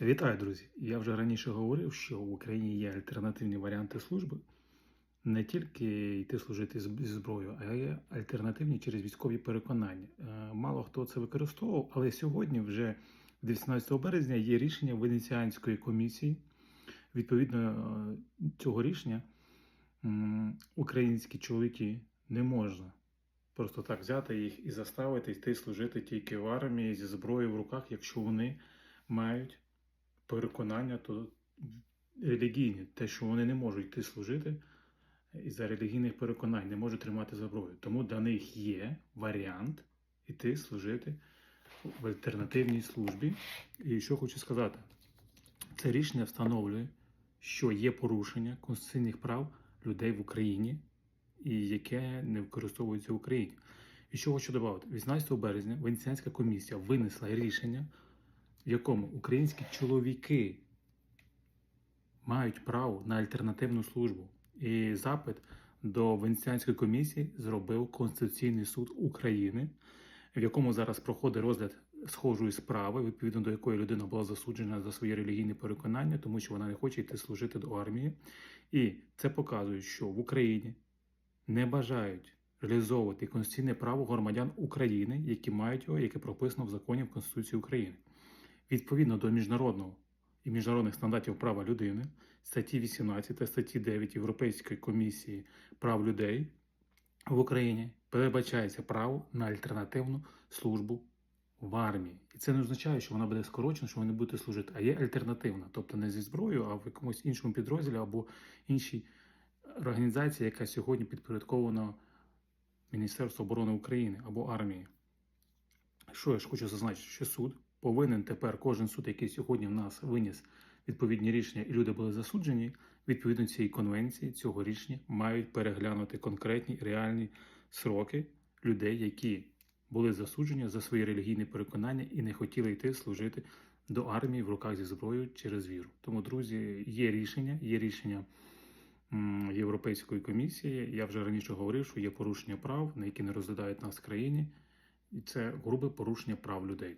Вітаю, друзі! Я вже раніше говорив, що в Україні є альтернативні варіанти служби. Не тільки йти служити зі зброєю, а є альтернативні через військові переконання. Е, Мало хто це використовував, але сьогодні, вже 19 березня, є рішення Венеціанської комісії. Відповідно е, цього рішення українські чоловіки не можна просто так взяти їх і заставити йти служити тільки в армії зі зброєю в руках, якщо вони мають переконання то релігійні, те, що вони не можуть йти служити із-за релігійних переконань, не можуть тримати зброю. Тому для них є варіант іти служити в альтернативній службі. І що хочу сказати, це рішення встановлює, що є порушення конституційних прав людей в Україні, і яке не використовується в Україні. І що хочу додати, 18 березня Венеціанська комісія винесла рішення, в якому українські чоловіки мають право на альтернативну службу. І запит до Венеціанської комісії зробив Конституційний суд України, в якому зараз проходить розгляд схожої справи, відповідно до якої людина була засуджена за свої релігійні переконання, тому що вона не хоче йти служити до армії. І це показує, що в Україні не бажають реалізовувати конституційне право громадян України, які мають його, яке прописано в законі в Конституції України. Відповідно до міжнародного і міжнародних стандартів права людини, статті 18 та статті 9 Європейської комісії прав людей в Україні передбачається право на альтернативну службу в армії. І це не означає, що вона буде скорочена, що ви не будете служити, а є альтернативна, тобто не зі зброєю, а в якомусь іншому підрозділі або іншій організації, яка сьогодні підпорядкована Міністерству оборони України або армії. Що я ж хочу зазначити, що суд повинен тепер кожен суд, який сьогодні в нас виніс відповідні рішення, і люди були засуджені, відповідно цієї конвенції, цього рішення мають переглянути конкретні реальні сроки людей, які були засуджені за свої релігійні переконання і не хотіли йти служити до армії в руках зі зброєю через віру. Тому, друзі, є рішення, є рішення Європейської комісії. Я вже раніше говорив, що є порушення прав, на які не розглядають нас в країні, і це грубе порушення прав людей.